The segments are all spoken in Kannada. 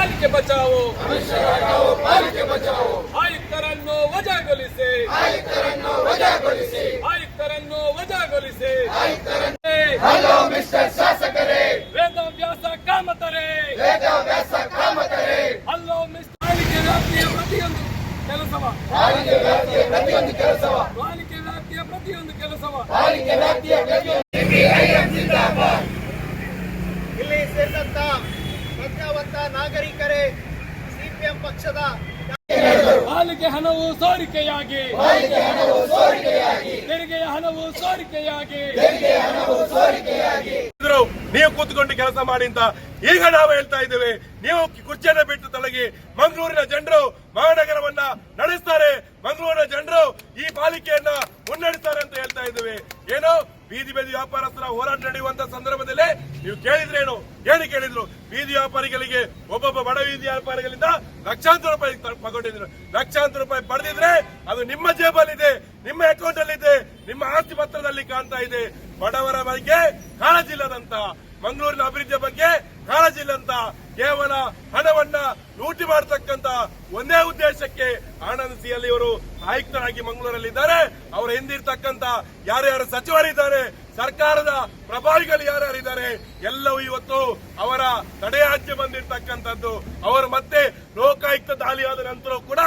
ಪಾಲಿಕೆ ಬಚಾವೋ. ಆಯುಕ್ತರನ್ನು ವಜಾಗೊಳಿಸಿ. ಆಯುಕ್ತರನ್ನು ವಜಾಗೊಳಿಸಿ. ಹಲೋ ಮಿಸ್ಟರ್ ಶಾಸಕರೇ ವೇದವ್ಯಾಸ ಕಾಮತರೆ. ವೇದವ್ಯಾಸ ಕಾಮತರೇ. ಹಲೋ ಮಿಸ್ಟರ್ ಪಾಲಿಕೆ ವ್ಯಾಪ್ತಿಯ ಪ್ರತಿಯೊಂದು ಕೆಲಸವ. ಪಾಲಿಕೆ ವ್ಯಾಪ್ತಿಯ ಪ್ರತಿಯೊಂದು ಕೆಲಸವ. ಪಾಲಿಕೆ ವ್ಯಾಪ್ತಿಯ ಪ್ರತಿಯೊಂದು ಕೆಲಸವ. ಪಾಲಿಕೆ ವ್ಯಾಪ್ತಿಯ ಪ್ರತಿಯೊಂದು. ಇಲ್ಲಿ ಸೇರಿದಂತ ಪ್ರಜ್ಞಾವಂತ ನಾಗರಿಕರೇ ಸಿಪಿಎಂ ಪಕ್ಷದ ಪಾಲಿಕೆ ಹಣವು ಸೋರಿಕೆಯಾಗಿ. ಪಾಲಿಕೆ ಹಣವು ಸೋರಿಕೆಯಾಗಿ. ತೆರಿಗೆಯ ಹಣವು ಸೋರಿಕೆಯಾಗಿ. ತೆರಿಗೆ ಹಣವು ಸೋರಿಕೆಯಾಗಿ. ಇದ್ರು ನೀವು ಕೂತ್ಕೊಂಡು ಕೆಲಸ ಮಾಡಿ ಅಂತ ಈಗ ನಾವು ಹೇಳ್ತಾ ಇದ್ದೇವೆ. ನೀವು ಕುರ್ಚಿಯನ್ನು ಬಿಟ್ಟು ತೊಲಗಿ ಮಂಗಳೂರಿನ ಜನರು ಮಹಾನಗರವನ್ನ ನಡೆಸ್ತಾರೆ. ಮಂಗಳೂರಿನ ಜನರು ಈ ಪಾಲಿಕೆಯನ್ನ ಮುನ್ನಡೆಸ್ತಾರೆ ಅಂತ ಹೇಳ್ತಾ ಇದ್ದೇವೆ. ಏನೋ ಬೀದಿ ಬೀದಿ ವ್ಯಾಪಾರಸ್ಥರ ಹೋರಾಟ ನಡೆಯುವಂತ ಸಂದರ್ಭದಲ್ಲಿ ನೀವು ಕೇಳಿದ್ರೇನು ಏನು? ಕೇಳಿದ್ರು? ಬೀದಿ ವ್ಯಾಪಾರಿಗಳಿಗೆ, ಒಬ್ಬೊಬ್ಬ ಬಡ ಬೀದಿ ವ್ಯಾಪಾರಿಗಳಿಂದ ಲಕ್ಷಾಂತರ ರೂಪಾಯಿ ಪಗೊಂಡಿದ್ರು ಲಕ್ಷಾಂತರ ರೂಪಾಯಿ ಪಡೆದಿದ್ರೆ ಅದು ನಿಮ್ಮ ಜೇಬಲ್ಲಿದೆ, ನಿಮ್ಮ ಅಕೌಂಟ್ ಅಲ್ಲಿ ಇದೆ ನಿಮ್ಮ ಆಸ್ತಿ ಪತ್ರದಲ್ಲಿ ಕಾಣ್ತಾ ಇದೆ. ಬಡವರ ಬಗ್ಗೆ ಕಾಳಜಿ ಇಲ್ಲದಂತ, ಮಂಗಳೂರಿನ ಅಭಿವೃದ್ಧಿಯ ಬಗ್ಗೆ ಕಾಳಜಿ ಇಲ್ಲಂತ ಕೇವಲ ಹಣವನ್ನ ಲೂಟಿ ಮಾಡತಕ್ಕಂತ ಒಂದೇ ಉದ್ದೇಶಕ್ಕೆ ಆನಂದ್ ಸಿಯಲ್ಲಿ ಇವರು ಆಯುಕ್ತರಾಗಿ ಮಂಗಳೂರಲ್ಲಿದ್ದಾರೆ. ಅವರ ಹಿಂದಿರ್ತಕ್ಕಂತ ಯಾರ್ಯಾರು ಸಚಿವರಿದ್ದಾರೆ, ಸರ್ಕಾರದ ಪ್ರಭಾವಿಗಳು ಯಾರ್ಯಾರಿದ್ದಾರೆ, ಎಲ್ಲವೂ ಇವತ್ತು ಅವರ ತಡೆಯಾಜ್ಞೆ ಬಂದಿರತಕ್ಕಂಥದ್ದು. ಅವರು ಮತ್ತೆ ಲೋಕಾಯುಕ್ತ ದಾಳಿಯಾದ ನಂತರ ಕೂಡ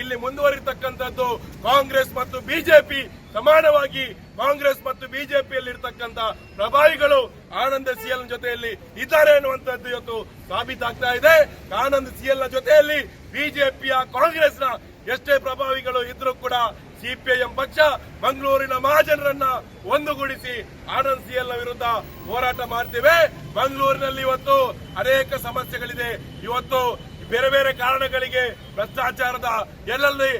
ಇಲ್ಲಿ ಮುಂದುವರಿತಕ್ಕಂಥದ್ದು. ಕಾಂಗ್ರೆಸ್ ಮತ್ತು ಬಿಜೆಪಿ ಸಮಾನವಾಗಿ ಕಾಂಗ್ರೆಸ್ ಮತ್ತು ಬಿಜೆಪಿಯಲ್ಲಿ ಇರ್ತಕ್ಕಂಥ ಪ್ರಭಾವಿಗಳು ಆನಂದ ಸಿಎಲ್ ಜೊತೆಯಲ್ಲಿ ಇದ್ದಾರೆ ಅನ್ನುವಂಥದ್ದು ಇವತ್ತು ಸಾಬೀತಾಗ್ತಾ ಇದೆ. ಆನಂದ್ ಸಿಎಲ್ನ ಜೊತೆಯಲ್ಲಿ ಬಿಜೆಪಿಯ ಕಾಂಗ್ರೆಸ್ನ ಎಷ್ಟೇ ಪ್ರಭಾವಿಗಳು ಇದ್ರೂ ಕೂಡ ಸಿಪಿಐಎಂ ಪಕ್ಷ ಮಂಗಳೂರಿನ ಮಹಾಜನರನ್ನ ಒಂದುಗೂಡಿಸಿ ಆನಂದ್ ಸಿಎಲ್ನ ವಿರುದ್ಧ ಹೋರಾಟ ಮಾಡ್ತೇವೆ. ಮಂಗಳೂರಿನಲ್ಲಿ ಇವತ್ತು ಅನೇಕ ಸಮಸ್ಯೆಗಳಿದೆ. ಇವತ್ತು ಬೇರೆ ಬೇರೆ ಕಾರಣಗಳಿಗೆ ಭ್ರಷ್ಟಾಚಾರದ ಎಲ್ಲಲ್ಲಿ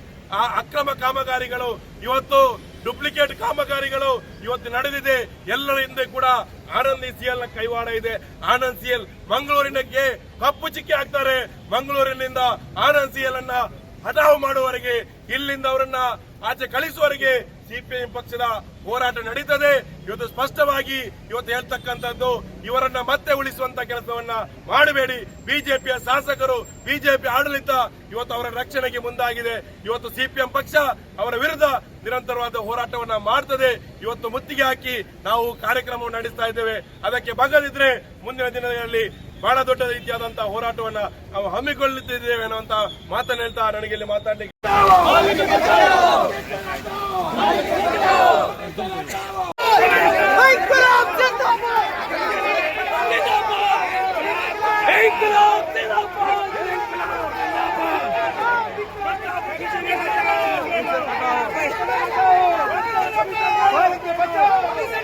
ಅಕ್ರಮ ಕಾಮಗಾರಿಗಳು ಇವತ್ತು ಡೂಪ್ಲಿಕೇಟ್ ಕಾಮಗಾರಿಗಳು ಇವತ್ತು ನಡೆದಿದೆ. ಎಲ್ಲರ ಹಿಂದೆ ಕೂಡ ಆನಂದ್ ಸಿಎಲ್ನ ಕೈವಾಡ ಇದೆ. ಆನಂದ್ ಸಿಎಲ್ ಮಂಗಳೂರಿನಕ್ಕೆ ಕಪ್ಪು ಚಿಕ್ಕಿ ಹಾಕ್ತಾರೆ. ಮಂಗಳೂರಿನಿಂದ ಆನಂದ್ ಸಿಎಲ್ ಅನ್ನ ಹಠಾವು ಮಾಡುವವರೆಗೆ, ಇಲ್ಲಿಂದ ಅವರನ್ನ ಆಚೆ ಕಳಿಸುವವರೆಗೆ ಸಿಪಿಐಎಂ ಪಕ್ಷದ ಹೋರಾಟ ನಡೀತದೆ. ಇವತ್ತು ಸ್ಪಷ್ಟವಾಗಿ ಇವತ್ತು ಹೇಳ್ತಕ್ಕಂಥದ್ದು, ಇವರನ್ನ ಮತ್ತೆ ಉಳಿಸುವಂತ ಕೆಲಸವನ್ನ ಮಾಡಬೇಡಿ. ಬಿಜೆಪಿಯ ಶಾಸಕರು, ಬಿಜೆಪಿ ಆಡಳಿತ ಇವತ್ತು ಅವರ ರಕ್ಷಣೆಗೆ ಮುಂದಾಗಿದೆ. ಇವತ್ತು ಸಿಪಿಎಂ ಪಕ್ಷ ಅವರ ವಿರುದ್ಧ ನಿರಂತರವಾದ ಹೋರಾಟವನ್ನ ಮಾಡ್ತದೆ ಇವತ್ತು ಮುತ್ತಿಗೆ ಹಾಕಿ ನಾವು ಕಾರ್ಯಕ್ರಮವನ್ನು ನಡೆಸ್ತಾ ಇದ್ದೇವೆ ಅದಕ್ಕೆ ಬಗದಿದ್ರೆ ಮುಂದಿನ ದಿನಗಳಲ್ಲಿ ಬಹಳ ದೊಡ್ಡ ರೀತಿಯಾದಂತಹ ಹೋರಾಟವನ್ನ ನಾವು ಹಮ್ಮಿಕೊಳ್ಳುತ್ತಿದ್ದೇವೆ ಅನ್ನುವಂತ ಮಾತನ್ನು ಹೇಳ್ತಾ ನನಗೆ ಇಲ್ಲಿ ಮಾತಾಡ್ಲಿಕ್ಕೆ போலீஸ்